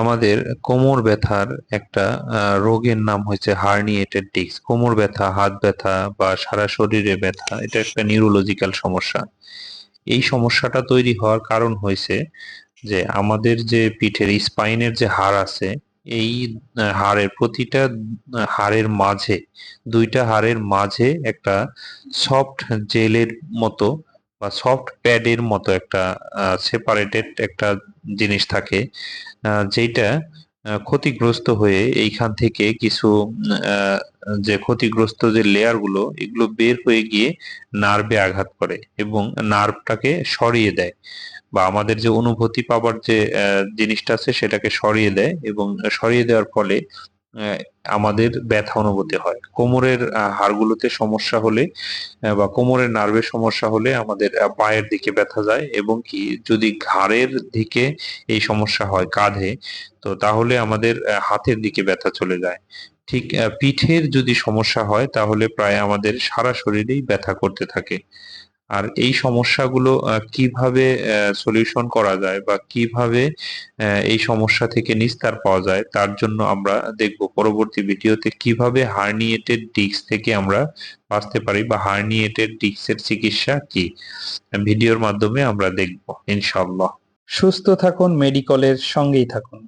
আমাদের কোমর ব্যথার একটা রোগের নাম হচ্ছে হার্নিয়েটেড ডিস্ক। কোমর ব্যথা, হাত ব্যথা বা সারা শরীরে ব্যথা, এটা একটা নিউরোলজিক্যাল সমস্যা। এই সমস্যাটা তৈরি হওয়ার কারণ হয়েছে যে আমাদের যে পিঠের স্পাইনের যে হাড় আছে, এই হাড়ের প্রতিটা হাড়ের মাঝে, দুইটা হাড়ের মাঝে একটা সফট জেলের মতো বা সফট প্যাডের মতো একটা সেপারেটেড একটা জিনিস থাকে যেটা ক্ষতিগ্রস্ত হয়ে এইখান থেকে কিছু যে ক্ষতিগ্রস্ত যে লেয়ারগুলো, এগুলো বের হয়ে গিয়ে নার্ভে আঘাত করে এবং নার্ভটাকে সরিয়ে দেয় বা আমাদের যে অনুভূতি পাবার যে জিনিসটা আছে সেটাকে সরিয়ে দেয় এবং সরিয়ে দেওয়ার ফলে আমাদের ব্যথা অনুভূতি হয়। কোমরের হাড়গুলোতে সমস্যা হলে বা কোমরের নার্ভের সমস্যা হলে আমাদের পায়ের দিকে ব্যথা যায় এবং কি যদি ঘাড়ের দিকে এই সমস্যা হয়, কাঁধে, তো তাহলে আমাদের হাতের দিকে ব্যথা চলে যায়। ঠিক পিঠের যদি সমস্যা হয়, তাহলে প্রায় আমাদের সারা শরীরেই ব্যথা করতে থাকে। আর এই সমস্যাগুলো কীভাবে সলিউশন করা যায় বা কীভাবে এই সমস্যা থেকে নিস্তার পাওয়া যায়, তার জন্য আমরা দেখব পরবর্তী ভিডিওতে কীভাবে হার্নিয়েটেড ডিস্ক থেকে আমরা বাঁচতে পারি বা হার্নিয়েটেড ডিস্কের চিকিৎসা কি। ভিডিওর মাধ্যমে আমরা দেখব, ইনশাআল্লাহ। সুস্থ থাকুন মেডিকলের সঙ্গেই থাকুন।